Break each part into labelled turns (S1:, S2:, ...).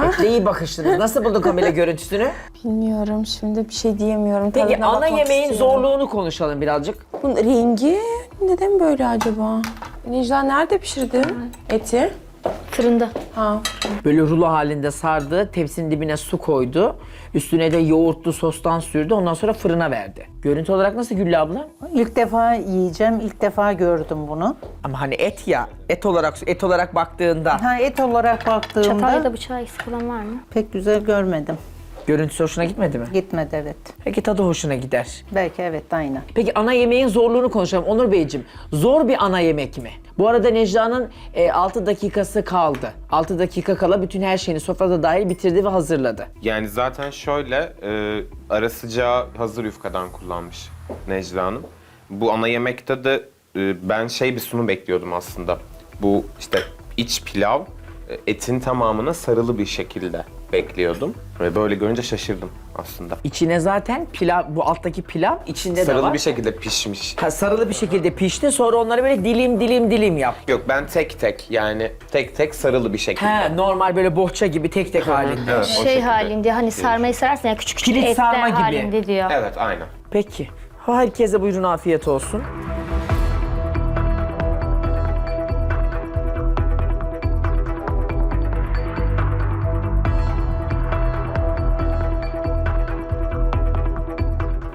S1: Etle iyi bakıştınız. Nasıl buldun Kamila görüntüsünü?
S2: Bilmiyorum şimdi bir şey diyemiyorum.
S1: Peki
S2: Tadına
S1: ana
S2: bakmak
S1: yemeğin
S2: istiyorum.
S1: zorluğunu konuşalım birazcık.
S2: Bunun rengi neden böyle acaba? Necla nerede pişirdi eti?
S3: Fırında.
S2: Ha.
S1: Böyle rulo halinde sardı, tepsinin dibine su koydu. Üstüne de yoğurtlu sostan sürdü. Ondan sonra fırına verdi. Görüntü olarak nasıl Güllü abla?
S4: İlk defa yiyeceğim, ilk defa gördüm bunu.
S1: Ama hani et ya, et olarak et olarak baktığında
S4: Ha et olarak baktığımda
S3: Çatal ya da bıçağı eksik olan var mı?
S4: pek güzel görmedim.
S1: görüntüsü hoşuna gitmedi mi?
S4: Gitmedi evet.
S1: Peki tadı hoşuna gider.
S4: Belki evet aynı.
S1: Peki ana yemeğin zorluğunu konuşalım. Onur Beyciğim, zor bir ana yemek mi? Bu arada Necla'nın 6 dakikası kaldı. 6 dakika kala bütün her şeyini sofrada dahil bitirdi ve hazırladı.
S5: Yani zaten şöyle e, ara sıcağı hazır yufkadan kullanmış Necla Hanım. Bu ana yemekte de e, ben şey bir sunum bekliyordum aslında. Bu işte iç pilav e, etin tamamına sarılı bir şekilde bekliyordum. Ve böyle görünce şaşırdım aslında.
S1: İçine zaten pilav, bu alttaki pilav içinde de
S5: Sarılı
S1: var.
S5: bir pişmiş. pişmiş.
S1: Ha, sarılı bir şekilde pişti. Sonra onları böyle dilim dilim dilim yap.
S5: Yok ben tek tek yani tek tek sarılı bir şekilde.
S1: He, normal böyle bohça gibi tek tek halinde.
S5: Evet, o
S3: Şey
S5: şekilde.
S3: halinde hani sarmayı sararsın ya küçük küçük
S1: Kilit
S3: etler
S1: sarma gibi.
S3: halinde diyor.
S5: Evet aynen.
S1: Peki. Herkese buyurun afiyet olsun.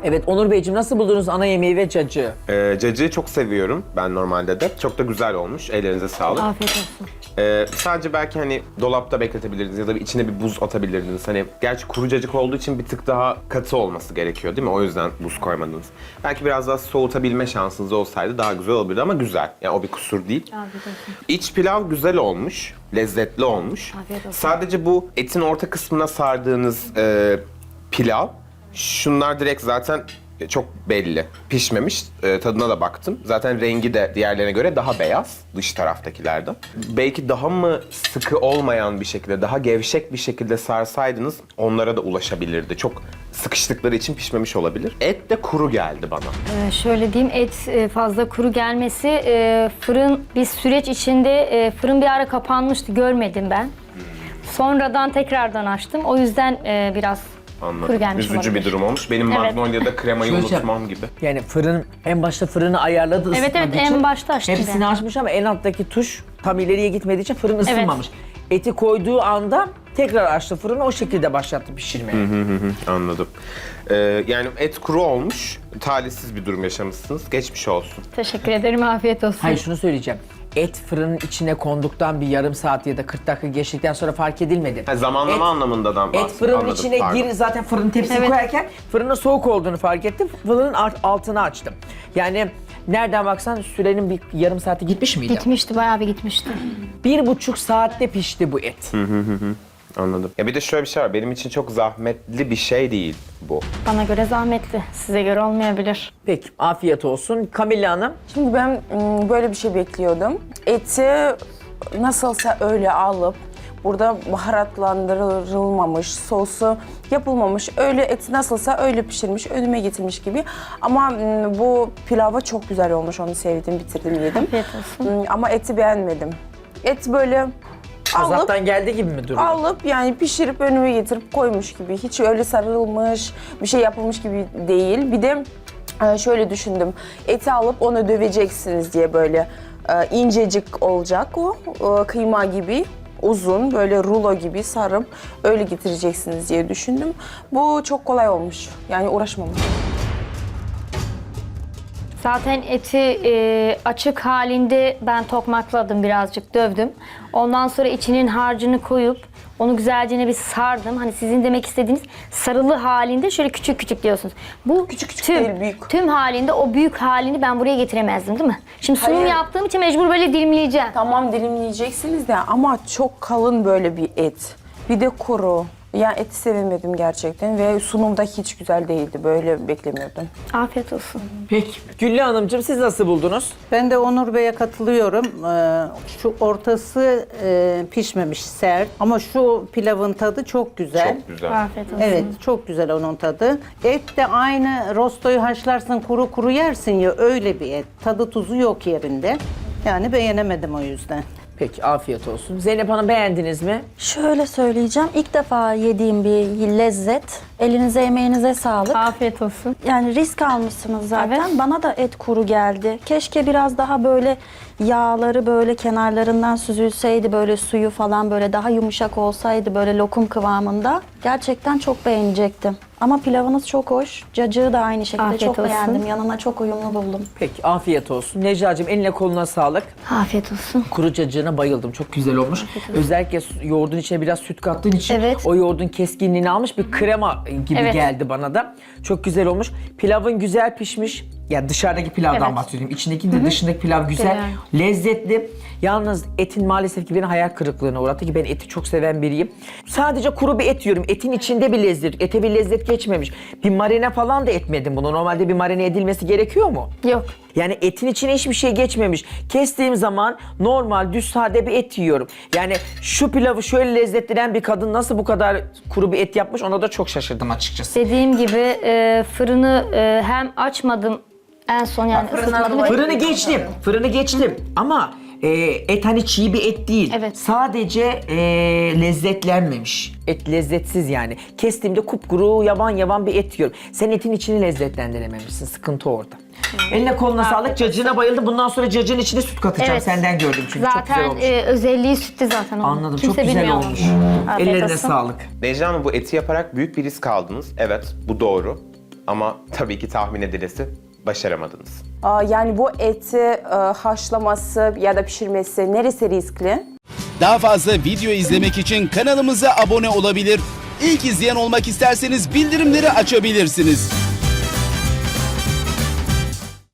S1: Evet Onur Beyciğim nasıl buldunuz ana yemeği ve cacığı?
S5: Ee, cacığı çok seviyorum ben normalde de. Çok da güzel olmuş. Ellerinize sağlık.
S3: Afiyet olsun.
S5: Ee, sadece belki hani dolapta bekletebilirdiniz ya da bir içine bir buz atabilirdiniz. Hani gerçi kuru cacık olduğu için bir tık daha katı olması gerekiyor değil mi? O yüzden buz koymadınız. Belki biraz daha soğutabilme şansınız olsaydı daha güzel olabilirdi ama güzel. Yani o bir kusur değil.
S3: Afiyet olsun.
S5: İç pilav güzel olmuş, lezzetli olmuş.
S3: Afiyet olsun.
S5: Sadece bu etin orta kısmına sardığınız e, pilav, şunlar direkt zaten çok belli. Pişmemiş, e, tadına da baktım. Zaten rengi de diğerlerine göre daha beyaz, dış taraftakilerden. Belki daha mı sıkı olmayan bir şekilde, daha gevşek bir şekilde sarsaydınız onlara da ulaşabilirdi. Çok sıkıştıkları için pişmemiş olabilir. Et de kuru geldi bana.
S3: Ee, şöyle diyeyim et e, fazla kuru gelmesi e, fırın bir süreç içinde e, fırın bir ara kapanmıştı görmedim ben. Sonradan tekrardan açtım. O yüzden e, biraz
S5: Anladım.
S3: kuru gelmiş
S5: Üzücü
S3: olabilir.
S5: bir durum olmuş. Benim
S3: Evet.
S5: Magnolia'da kremayı
S1: Şöyle şey-
S5: unutmam gibi.
S1: Yani fırın en başta fırını ayarladı
S3: Evet,
S1: ısıtmak
S3: evet, en
S1: için.
S3: başta açtı
S1: Hepsini
S3: de.
S1: açmış ama en alttaki tuş tam ileriye gitmediği için fırın ısınmamış. Eti koyduğu anda tekrar açtı fırını o şekilde başlattı pişirmeye.
S5: Anladım. Ee, yani et kuru olmuş. Talihsiz bir durum yaşamışsınız. Geçmiş olsun.
S3: Teşekkür ederim. Afiyet olsun.
S1: Hayır şunu söyleyeceğim. Et fırının içine konduktan bir yarım saat ya da 40 dakika geçtikten sonra fark edilmedi.
S5: Ha, zamanlama
S1: Et-
S5: anlamındadan
S1: Et
S5: bahsediyorum.
S1: fırının
S5: Anladım,
S1: içine
S5: pardon.
S1: gir zaten fırın tepsini
S3: Evet.
S1: koyarken fırının soğuk olduğunu fark ettim. Fırının altını açtım. Yani nereden baksan sürenin bir yarım saati gitmiş miydi?
S3: Gitmişti, bayağı bir gitmişti.
S1: Bir buçuk saatte pişti bu et.
S5: Anladım. Ya bir de şöyle bir şey var. Benim için çok zahmetli bir şey değil bu.
S3: Bana göre zahmetli. Size göre olmayabilir.
S1: Peki afiyet olsun. Kamilla Hanım.
S2: Şimdi ben ım, böyle bir şey bekliyordum. Eti nasılsa öyle alıp burada baharatlandırılmamış, sosu yapılmamış, öyle eti nasılsa öyle pişirmiş, önüme getirmiş gibi. Ama ım, bu pilava çok güzel olmuş, onu sevdim, bitirdim, yedim.
S3: Afiyet olsun.
S2: Ama eti beğenmedim. Et böyle alıp
S1: Azaptan geldi gibi mi duruyor?
S2: alıp yani pişirip önüme getirip koymuş gibi. Hiç öyle sarılmış, bir şey yapılmış gibi değil. Bir de e, şöyle düşündüm. Eti alıp onu döveceksiniz diye böyle e, incecik olacak o. e, Kıyma gibi uzun böyle rulo gibi sarıp öyle getireceksiniz diye düşündüm. Bu çok kolay olmuş. Yani uğraşmamış.
S3: Zaten eti e, açık halinde ben tokmakladım birazcık dövdüm. Ondan sonra içinin harcını koyup onu güzelce bir sardım. Hani sizin demek istediğiniz sarılı halinde şöyle küçük küçük diyorsunuz. Bu
S2: Küçük küçük
S3: tüm,
S2: değil, büyük.
S3: Tüm halinde o büyük halini ben buraya getiremezdim değil mi? Şimdi sunum
S2: Hayır.
S3: yaptığım için mecbur böyle dilimleyeceğim.
S2: Tamam dilimleyeceksiniz de ama çok kalın böyle bir et. Bir de kuru. Yani eti sevemedim gerçekten ve sunumda hiç güzel değildi. Böyle beklemiyordum.
S3: Afiyet olsun.
S1: Peki. Güllü Hanımcığım siz nasıl buldunuz?
S4: Ben de Onur Bey'e katılıyorum. Ee, şu ortası e, pişmemiş sert ama şu pilavın tadı çok güzel.
S5: Çok güzel.
S3: Afiyet olsun.
S4: Evet çok güzel onun tadı. Et de aynı rostoyu haşlarsın kuru kuru yersin ya öyle bir et. Tadı tuzu yok yerinde. Yani beğenemedim o yüzden.
S1: Peki afiyet olsun. Zeynep Hanım beğendiniz mi?
S6: Şöyle söyleyeceğim. İlk defa yediğim bir lezzet. Elinize emeğinize sağlık.
S3: Afiyet olsun.
S6: Yani risk almışsınız zaten.
S3: Evet.
S6: Bana da et kuru geldi. Keşke biraz daha böyle yağları böyle kenarlarından süzülseydi böyle suyu falan böyle daha yumuşak olsaydı böyle lokum kıvamında. Gerçekten çok beğenecektim. Ama pilavınız çok hoş. Cacığı da aynı şekilde
S3: Afiyet
S6: çok
S3: olsun.
S6: beğendim. Yanına çok uyumlu buldum.
S1: Peki afiyet olsun. Necla'cığım eline koluna sağlık.
S3: Afiyet olsun.
S1: Kuru cacığına bayıldım. Çok güzel olmuş. Özellikle yoğurdun içine biraz süt kattığın için
S3: Evet.
S1: o yoğurdun keskinliğini almış bir krema gibi
S3: Evet.
S1: geldi bana da. Çok güzel olmuş. Pilavın güzel pişmiş. Ya dışarıdaki pilavdan
S3: Evet.
S1: bahsediyorum. İçindeki de dışındaki pilav güzel. Lezzetli. Yalnız etin maalesef ki beni hayal kırıklığına uğrattı ki ben eti çok seven biriyim. Sadece kuru bir et yiyorum. Etin içinde bir lezzet. Ete bir lezzet geçmemiş. Bir marine falan da etmedim bunu. Normalde bir marine edilmesi gerekiyor mu?
S3: Yok.
S1: Yani etin içine hiçbir şey geçmemiş. Kestiğim zaman normal düz sade bir et yiyorum. Yani şu pilavı şöyle lezzetleyen bir kadın nasıl bu kadar kuru bir et yapmış ona da çok şaşırdım açıkçası.
S3: Dediğim gibi e, fırını e, hem açmadım en son yani ısıtmadım. ve-
S1: Fırını geçtim. Fırını geçtim. Ama e, et hani çiğ bir et değil.
S3: Evet.
S1: Sadece e, lezzetlenmemiş. Et lezzetsiz yani. Kestiğimde kupkuru yaban yaban bir et yiyorum. Sen etin içini lezzetlendirememişsin. Sıkıntı orada. Eline koluna sağlık. Cacığına bayıldım. Bundan sonra cacığın içine süt katacağım.
S3: Evet.
S1: Senden gördüm çünkü çok güzel
S3: Zaten
S1: olmuş.
S3: e, özelliği sütte zaten onun.
S1: Anladım.
S3: Kimse
S1: çok güzel
S3: bilmiyor
S1: olmuş.
S3: Afiyet
S1: Ellerine
S3: olsun.
S1: sağlık.
S5: Necla Hanım bu eti yaparak büyük bir risk aldınız. Evet bu doğru. Ama tabii ki tahmin edilesi başaramadınız.
S2: Aa, Yani bu eti e, haşlaması ya da pişirmesi neresi riskli?
S7: Daha fazla video izlemek için kanalımıza abone olabilir. İlk izleyen olmak isterseniz bildirimleri açabilirsiniz.